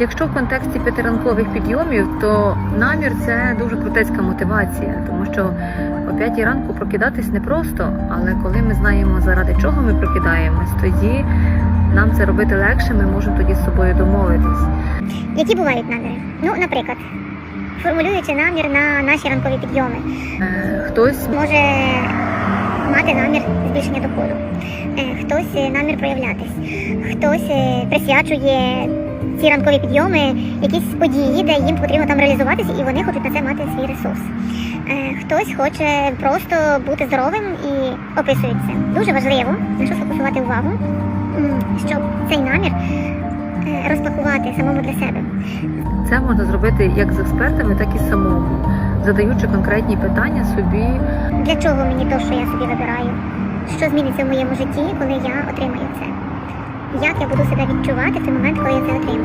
Якщо в контексті п'ятиранкових підйомів, то намір це дуже крутецька мотивація, тому що о п'ятій ранку прокидатись непросто, але коли ми знаємо заради чого ми прокидаємось, тоді нам це робити легше, ми можемо тоді з собою домовитись. Які бувають наміри? Ну, наприклад, формулюючи намір на наші ранкові підйоми, Е, Хтось може мати намір збільшення доходу, Е, хтось намір проявлятись, хтось е, присвячує ці ранкові підйоми якісь події, де їм потрібно там реалізуватися, і вони хочуть на це мати свій ресурс. Е, Хтось хоче просто бути здоровим і описують це. Дуже важливо, на що сфокусувати увагу, щоб цей намір е, розпакувати самому для себе. це можна зробити як з експертами, так і самому, задаючи конкретні питання собі. Для чого мені то, що я собі вибираю? Що зміниться в моєму житті, коли я отримаю це? Як я буду себе відчувати в той момент, коли я це отримаю?